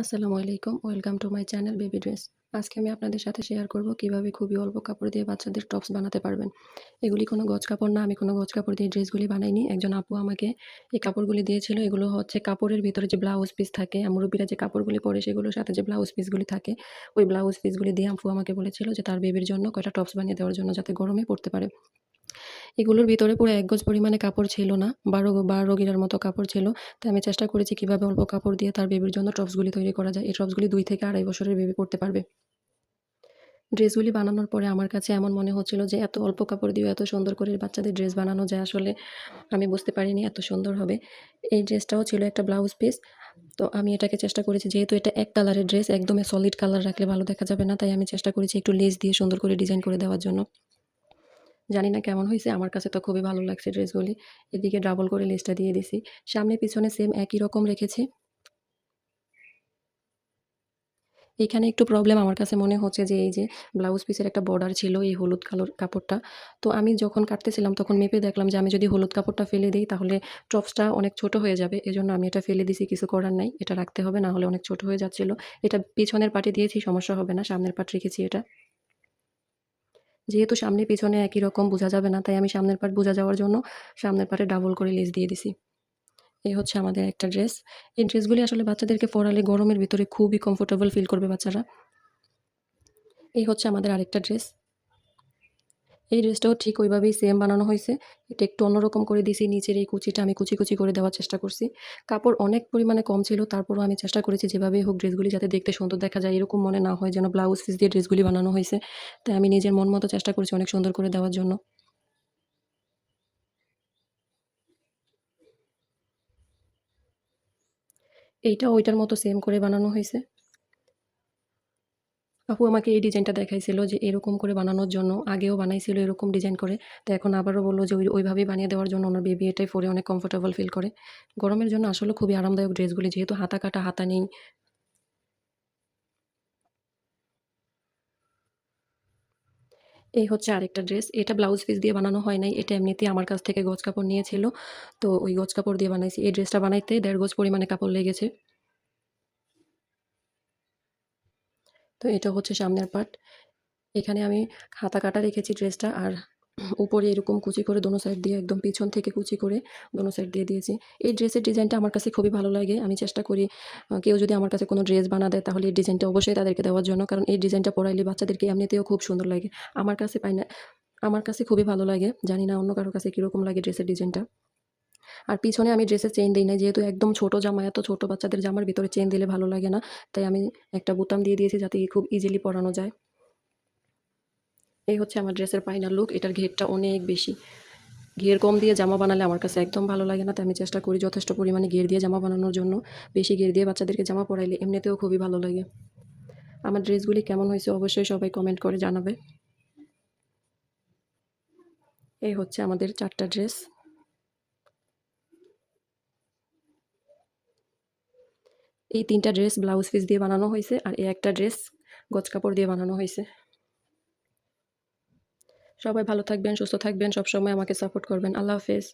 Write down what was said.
আসসালামু আলাইকুম, welcome to my channel baby dress. আজকে আমি আপনাদের সাথে শেয়ার করব কীভাবে খুবই অল্প কাপড় দিয়ে বাচ্চাদের টপস বানাতে পারবেন। এগুলি কোনো গজ কাপড় না, আমি কোনো গজ কাপড় দিয়ে ড্রেসগুলি বানাইনি। একজন আপু আমাকে এই কাপড়গুলি দিয়েছিল, এগুলো হচ্ছে কাপড়ের ভিতরে যে ব্লাউজ পিস থাকে মুরব্বীরা যে কাপড়গুলি পরে সেগুলোর সাথে যে ব্লাউজ পিসগুলি থাকে, ওই ব্লাউজ পিসগুলি দিয়ে আপু আমাকে বলেছিল যে তার বেবির জন্য কয়টা টপস বানিয়ে দেওয়ার জন্য যাতে গরমে পড়তে পারে। এগুলোর ভিতরে পুরো এক গজ পরিমাণে কাপড় ছিল না, বারো বারো গিরার মতো কাপড় ছিল। তাই আমি চেষ্টা করেছি কীভাবে অল্প কাপড় দিয়ে তার বেবির জন্য টপসগুলি তৈরি করা যায়। এই টপসগুলি দুই থেকে আড়াই বছরের বেবি পড়তে পারবে। ড্রেসগুলি বানানোর পরে আমার কাছে এমন মনে হচ্ছিল যে, এত অল্প কাপড় দিয়ে এত সুন্দর করে বাচ্চাদের ড্রেস বানানো যায় আসলে আমি বুঝতে পারিনি এত সুন্দর হবে। এই ড্রেসটাও ছিল একটা ব্লাউজ পিস তো আমি এটাকে চেষ্টা করেছি, যেহেতু এটা এক কালারের ড্রেস একদমই সলিড কালার রাখলে ভালো দেখা যাবে না। তাই আমি চেষ্টা করেছি একটু লেস দিয়ে সুন্দর করে ডিজাইন করে দেওয়ার জন্য। জানি না কেমন হয়েছে, আমার কাছে তো খুবই ভালো লাগছে ড্রেসগুলি। এদিকে ডাবল করে লেসটা দিয়ে দিছি। সামনে পিছনে সেম একই রকম রেখেছি। এখানে একটু প্রবলেম আমার কাছে মনে হচ্ছে যে, এই যে ব্লাউজ পিসের একটা বর্ডার ছিল এই হলুদ কালোর কাপড়টা। তো আমি যখন কাটতেছিলাম তখন মেপে দেখলাম যে, আমি যদি হলুদ কাপড়টা ফেলে দিই তাহলে টপসটা অনেক ছোট হয়ে যাবে। এজন্য আমি এটা ফেলে দিছি, কিছু করার নাই। এটা রাখতে হবে, না হলে অনেক ছোট হয়ে যাচ্ছিল। এটা পিছনের পাটে দিয়েছি, সমস্যা হবে না, সামনের পাট রেখেছি এটা। যেহেতু সামনে পিছনে একই রকম বোঝা যাবে না, তাই আমি সামনের পার্ট বোঝা যাওয়ার জন্য সামনের পার্টে ডাবল করে লেস দিয়ে দিছি। এই হচ্ছে আমাদের একটা ড্রেস এই ড্রেসগুলি আসলে বাচ্চাদেরকে পরালে গরমের ভিতরে খুবই কমফোর্টেবল ফিল করবে বাচ্চারা। এই হচ্ছে আমাদের আরেকটা ড্রেস এই ড্রেসটাও ঠিক ওইভাবেই সেম বানানো হয়েছে। এটা একটু অন্যরকম করে দিয়েছি নিচের এই কুচিটা আমি কুচি কুচি করে দেওয়ার চেষ্টা করছি। কাপড় অনেক পরিমাণে কম ছিল, তারপরও আমি চেষ্টা করেছি যেভাবে হোক ড্রেসগুলি যাতে দেখতে সুন্দর দেখা যায়। এরকম মনে না হয় যেন ব্লাউজ পিস দিয়ে ড্রেসগুলি বানানো হয়েছে। তাই আমি নিজের মন মতো চেষ্টা করেছি অনেক সুন্দর করে দেওয়ার জন্য। এইটা ওইটার মতো সেম করে বানানো হয়েছে। আপু আমাকে এই ডিজাইনটা দেখাইছিল যে এরকম করে বানানোর জন্য, আগেও বানাইছিল এরকম ডিজাইন করে। তো এখন আবারও বলল যে ওই, ওইভাবেই বানিয়ে দেওয়ার জন্য ওনার বেবি এটাই পরে অনেক কমফোর্টেবল ফিল করে। গরমের জন্য আসলে খুবই আরামদায়ক ড্রেসগুলি, যেহেতু হাতা কাটা, হাতা নেই। এই হচ্ছে আরেকটা ড্রেস। এটা ব্লাউজ পিস দিয়ে বানানো হয় নাই, এটা এমনিতেই আমার কাছ থেকে গজ কাপড় নিয়েছিল। তো ওই গজ কাপড় দিয়ে বানাইছি। এই ড্রেসটা বানাইতে দেড় গজ পরিমাণে কাপড় লেগেছে। তো এটা হচ্ছে সামনের পার্ট এখানে আমি হাতা কাটা রেখেছি ড্রেসটা আর উপরে এরকম কুচি করে দোনো সাইড দিয়ে একদম পিছন থেকে কুচি করে দোনো সাইড দিয়ে দিয়েছি। এই ড্রেসের ডিজাইনটা আমার কাছে খুবই ভালো লাগে। আমি চেষ্টা করি কেউ যদি আমার কাছে কোনো ড্রেস বানা দেয় তাহলে এই ডিজাইনটা অবশ্যই তাদেরকে দেওয়ার জন্য, কারণ এই ডিজাইনটা পরাইলে বাচ্চাদেরকে এমনিতেও খুব সুন্দর লাগে। আমার কাছে পাই না আমার কাছে খুবই ভালো লাগে। জানি না অন্য কারোর কাছে কীরকম লাগে ড্রেসের ডিজাইনটা। আর পিছনে আমি ড্রেসের চেন দিই না যেহেতু একদম ছোট জামা, এত ছোট বাচ্চাদের জামার ভিতরে চেন দিলে ভালো লাগে না, তাই আমি একটা বোতাম দিয়ে দিয়েছি যাতে খুব ইজিলি পরানো যায়। এই হচ্ছে আমার ড্রেসের ফাইনাল লুক এটার ঘেরটা অনেক বেশি। ঘের কম দিয়ে জামা বানালে আমার কাছে একদম ভালো লাগে না, তাই আমি চেষ্টা করি যথেষ্ট পরিমাণে ঘের দিয়ে জামা বানানোর জন্য। বেশি ঘের দিয়ে বাচ্চাদেরকে জামা পরাইলে এমনিতেও খুবই ভালো লাগে। আমার ড্রেসগুলি কেমন হয়েছে অবশ্যই সবাই কমেন্ট করে জানাবে। এই হচ্ছে আমাদের চারটা ড্রেস এই তিনটা ড্রেস ব্লাউজ পিস দিয়ে বানানো হয়েছে আর এই একটা ড্রেস গজ কাপড় দিয়ে বানানো হয়েছে। সবাই ভালো থাকবেন, সুস্থ থাকবেন, সবসময় আমাকে সাপোর্ট করবেন। আল্লাহ হাফেজ।